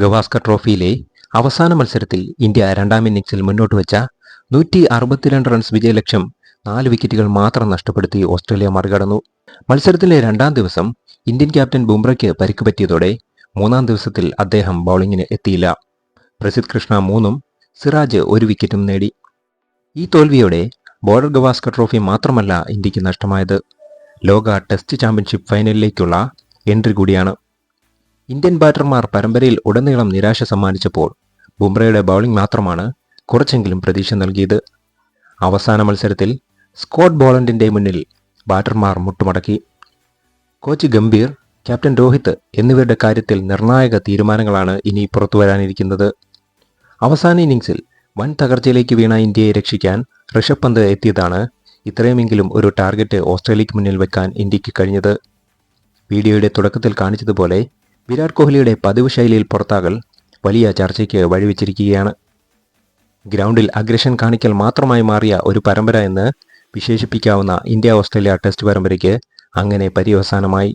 ഗവാസ്കർ ട്രോഫിയിലെ അവസാന മത്സരത്തിൽ ഇന്ത്യ രണ്ടാം ഇന്നിംഗ്സിൽ മുന്നോട്ട് വെച്ച നൂറ്റി അറുപത്തിരണ്ട് റൺസ് വിജയലക്ഷ്യം നാല് വിക്കറ്റുകൾ മാത്രം നഷ്ടപ്പെടുത്തി ഓസ്ട്രേലിയ മറികടന്നു. മത്സരത്തിലെ രണ്ടാം ദിവസം ഇന്ത്യൻ ക്യാപ്റ്റൻ ബുംറയ്ക്ക് പരിക്ക് പറ്റിയതോടെ മൂന്നാം ദിവസത്തിൽ അദ്ദേഹം ബൗളിങ്ങിന് എത്തിയില്ല. പ്രസിദ്ധ് കൃഷ്ണ മൂന്നും സിറാജ് ഒരു വിക്കറ്റും നേടി. ഈ തോൽവിയോടെ ബോർഡർ ഗവാസ്കർ ട്രോഫി മാത്രമല്ല ഇന്ത്യയ്ക്ക് നഷ്ടമായത്. ലോക ടെസ്റ്റ് ചാമ്പ്യൻഷിപ്പ് ഫൈനലിലേക്കുള്ള എൻട്രി കൂടിയാണ്. ഇന്ത്യൻ ബാറ്റർമാർ പരമ്പരയിൽ ഉടനീളം നിരാശ സമ്മാനിച്ചപ്പോൾ ബുംറയുടെ ബൗളിംഗ് മാത്രമാണ് കുറച്ചെങ്കിലും പ്രതീക്ഷ നൽകിയത്. അവസാന മത്സരത്തിൽ സ്കോട്ട് ബോളണ്ടിന്റെ മുന്നിൽ ബാറ്റർമാർ മുട്ടുമടക്കി. കോച്ച് ഗംഭീർ ക്യാപ്റ്റൻ രോഹിത് എന്നിവരുടെ കാര്യത്തിൽ നിർണായക തീരുമാനങ്ങളാണ് ഇനി പുറത്തുവരാനിരിക്കുന്നത്. അവസാന ഇന്നിങ്സിൽ വൻ തകർച്ചയിലേക്ക് വീണ ഇന്ത്യയെ രക്ഷിക്കാൻ ഋഷഭ് പന്ത് എത്തിയതാണ് ഇത്രയുമെങ്കിലും ഒരു ടാർഗറ്റ് ഓസ്ട്രേലിയക്ക് മുന്നിൽ വെക്കാൻ ഇന്ത്യയ്ക്ക് കഴിഞ്ഞത്. വീഡിയോയുടെ തുടക്കത്തിൽ കാണിച്ചതുപോലെ വിരാട് കോഹ്ലിയുടെ പതിവ് ശൈലിയിൽ പുറത്താകൽ വലിയ ചർച്ചയ്ക്ക് വഴിവെച്ചിരിക്കുകയാണ്. ഗ്രൗണ്ടിൽ അഗ്രഷൻ കാണിക്കൽ മാത്രമായി മാറിയ ഒരു പരമ്പര എന്ന് വിശേഷിപ്പിക്കാവുന്ന ഇന്ത്യ ഓസ്ട്രേലിയ ടെസ്റ്റ് പരമ്പരയ്ക്ക് അങ്ങനെ പര്യവസാനമായി.